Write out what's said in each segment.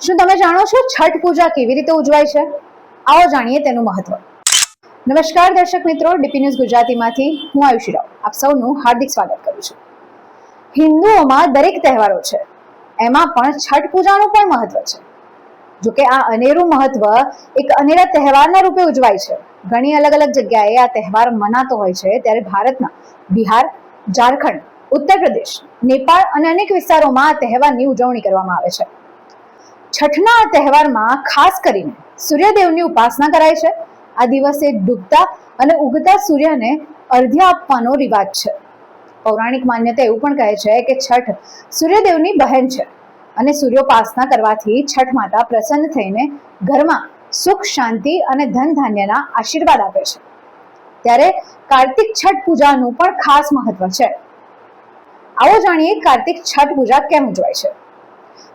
શું તમે જાણો છો છઠ પૂજા કેવી રીતે ઉજવાય છે? આવો જાણીએ તેનું મહત્વ. નમસ્કાર દર્શક મિત્રો, ડીપી ન્યૂઝ ગુજરાતીમાંથી હું આયુષી રાવ. આપ સૌનું હાર્દિક સ્વાગત કરું છું. હિન્દુઓમાં દરેક તહેવારો છે. એમાં પણ છઠ પૂજાનું પણ મહત્વ છે. જો કે આ અનેરું મહત્વ એક અનેરા તહેવારના રૂપે ઉજવાય છે. ઘણી અલગ અલગ જગ્યાએ આ તહેવાર મનાતો હોય છે. ત્યારે ભારતના બિહાર, ઝારખંડ, ઉત્તર પ્રદેશ, નેપાળ અને અનેક વિસ્તારોમાં આ તહેવારની ઉજવણી કરવામાં આવે છે. છઠના તહેવારમાં ખાસ કરીને સૂર્યદેવની ઉપાસના કરાય છે. આ દિવસે ડૂબતા અને ઉગતા સૂર્યને અર્ધ્ય આપવાનો રિવાજ છે. પૌરાણિક માન્યતા એવું પણ કહે છે કે છઠ સૂર્યદેવની બહેન છે અને સૂર્યોપાસના કરવાથી છઠ માતા પ્રસન્ન થઈને ઘરમાં સુખ, શાંતિ અને ધન ધાન્યના આશીર્વાદ આપે છે. ત્યારે કાર્તિક છઠ પૂજાનું પણ ખાસ મહત્વ છે. આવો જાણીએ કાર્તિક છઠ પૂજા કેમ ઉજવાય છે.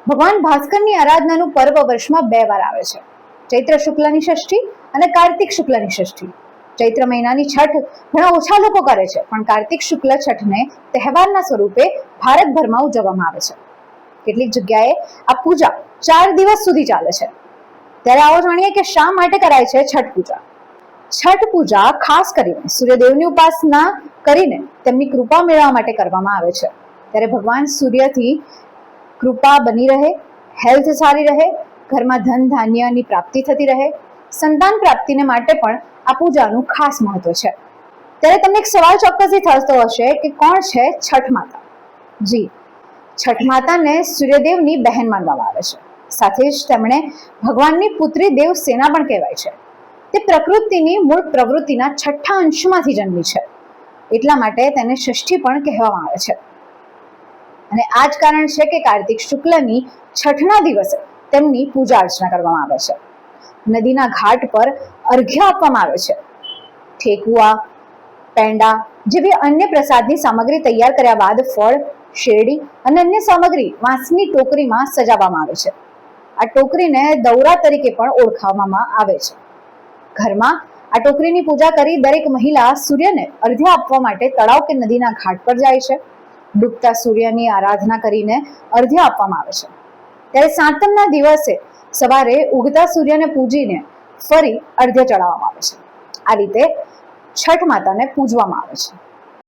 ભગવાન ભાસ્કરની આરાધનાનું પર્વ વર્ષમાં બે વાર આવે છે. ચૈત્ર શુક્લની ષષ્ઠી અને કાર્તિક શુક્લની ષષ્ઠી. ચૈત્ર મહિનાની છઠ ઘણા ઓછા લોકો કરે છે, પણ કાર્તિક શુક્લ છઠને તહેવારના સ્વરૂપે ભારતભરમાં ઉજવવામાં આવે છે. કેટલીક જગ્યાએ આ પૂજા ચાર દિવસ સુધી ચાલે છે. ત્યારે આવો જાણીએ કે શા માટે કરાય છે છઠ પૂજા? છઠ પૂજા ખાસ કરીને સૂર્યદેવની ઉપાસના કરીને તેમની કૃપા મેળવવા માટે કરવામાં આવે છે. ત્યારે ભગવાન સૂર્યથી કૃપા બની રહે, હેલ્થ સારી રહે, ઘરમાં ધન ધાન્યની પ્રાપ્તિ થતી રહે, સંતાન પ્રાપ્તિને માટે પણ આ પૂજાનું ખાસ મહત્વ છે. ત્યારે તમને એક સવાલ ચોક્કસથી થતો હશે કે કોણ છે છઠ માતા? જી, છઠ માતાને સૂર્યદેવની બહેન માનવામાં આવે છે. સાથે જ તેમણે ભગવાનની પુત્રી દેવ સેના પણ કહેવાય છે. તે પ્રકૃતિની મૂળ પ્રવૃત્તિના છઠ્ઠા અંશમાંથી જન્મી છે. એટલા માટે તેને ષષ્ઠી પણ કહેવામાં આવે છે. અને આ જ કારણ છે કે કાર્તિક શુક્લની છઠના દિવસે તેમની પૂજા અર્ચના કરવામાં આવે છે. નદીના ઘાટ પર અર્ઘ્ય આપવામાં આવે છે. ઠેકુઆ, પેંડા જેવી અન્ય પ્રસાદની સામગ્રી તૈયાર કર્યા બાદ ફળ, શેરડી અને અન્ય સામગ્રી વાંસની ટોકરીમાં સજાવવામાં આવે છે. આ ટોકરીને દૌરા તરીકે પણ ઓળખાવવામાં આવે છે. ઘરમાં આ ટોકરીની પૂજા કરી દરેક મહિલા સૂર્યને અર્ધ્ય આપવા માટે તળાવ કે નદીના ઘાટ પર જાય છે. ડૂબતા સૂર્યની આરાધના કરીને અર્ધ્ય આપવામાં આવે છે. ત્યારે સાતમના દિવસે સવારે ઉગતા સૂર્યને પૂજીને ફરી અર્ધ્ય ચડાવવામાં આવે છે. આ રીતે છઠ માતાને પૂજવામાં આવે છે.